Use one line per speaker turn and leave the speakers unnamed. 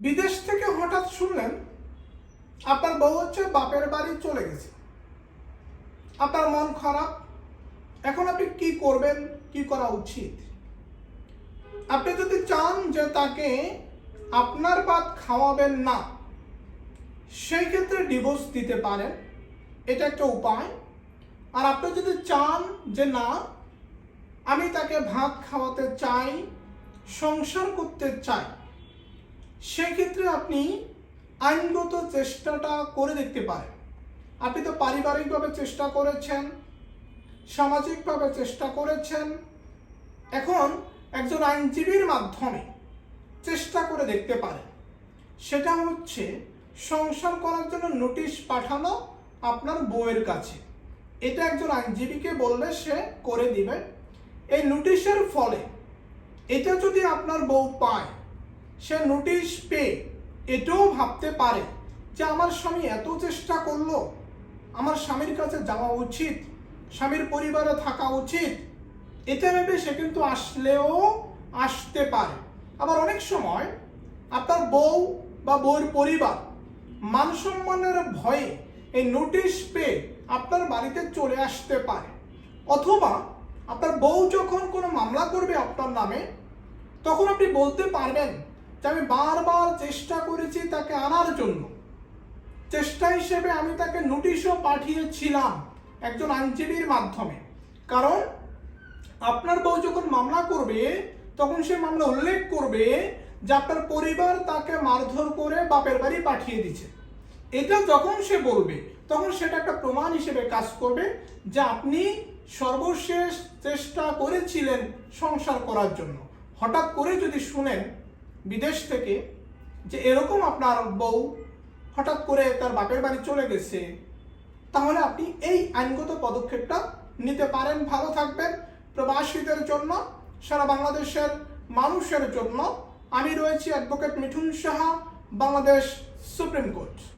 বিদেশ থেকে হঠাৎ শুনলেন, আপনার বউ হচ্ছে বাপের বাড়ি চলে গেছে। আপনার মন খারাপ, এখন আপনি কি করবেন, কি করা উচিত? আপনি যদি চান যে তাকে আপনার ভাত খাওয়াবেন না, সেই ক্ষেত্রে ডিভোর্স দিতে পারেন। এটা একটা উপায়। আর আপনি যদি চান যে না, আমি তাকে ভাত খাওয়াতে চাই, সংসার করতে চাই সেক্ষেত্রে আপনি আইনগত চেষ্টাটা করে দেখতে পারেন। আপনি তো পারিবারিকভাবে চেষ্টা করেছেন, সামাজিকভাবে চেষ্টা করেছেন। এখন একজন আইনজীবীর মাধ্যমে চেষ্টা করে দেখতে পারেন। সেটা হচ্ছে সংসার করার জন্য নোটিশ পাঠানো আপনার বউয়ের কাছে। এটা একজন আইনজীবীকে বললে সে করে দিবে। এই নোটিশের ফলে এটা যদি আপনার বউ পায় সে নোটিশ পেয়ে এটাও ভাবতে পারে যে আমার স্বামী এত চেষ্টা করল। আমার স্বামীর কাছে যাওয়া উচিত, স্বামীর পরিবারে থাকা উচিত। এটা ভেবে সে কিন্তু আসলেও আসতে পারে। আবার অনেক সময় আপনার বউ বা বউর পরিবার মান সম্মানের ভয়ে এই নোটিশ পেয়ে আপনার বাড়িতে চলে আসতে পারে। অথবা আপনার বউ যখন কোনো মামলা করবে আপনার নামে, তখন আপনি বলতে পারবেন আমি বারবার চেষ্টা করেছি তাকে আনার জন্য। চেষ্টা হিসেবে আমি তাকে নোটিশও পাঠিয়েছিলাম একজন আইনজীবীর মাধ্যমে। কারণ আপনার বউ যখন মামলা করবে, তখন সে মামলা উল্লেখ করবে যে আপনার পরিবার তাকে মারধর করে বাপের বাড়ি পাঠিয়ে দিচ্ছে এটা যখন সে বলবে, তখন সেটা একটা প্রমাণ হিসেবে কাজ করবে যে আপনি সর্বশেষ চেষ্টা করেছিলেন সংসার করার জন্য। হঠাৎ করে যদি শুনেন বিদেশ থেকে যে এরকম আপনার বউ হঠাৎ করে তার বাপের বাড়ি চলে গেছে, তাহলে আপনি এই আইনগত পদক্ষেপটা নিতে পারেন, ভালো থাকবেন। প্রবাসীদের জন্য, সারা বাংলাদেশের মানুষের জন্য আমি রয়েছি advocate Mithun Saha, Bangladesh supreme court.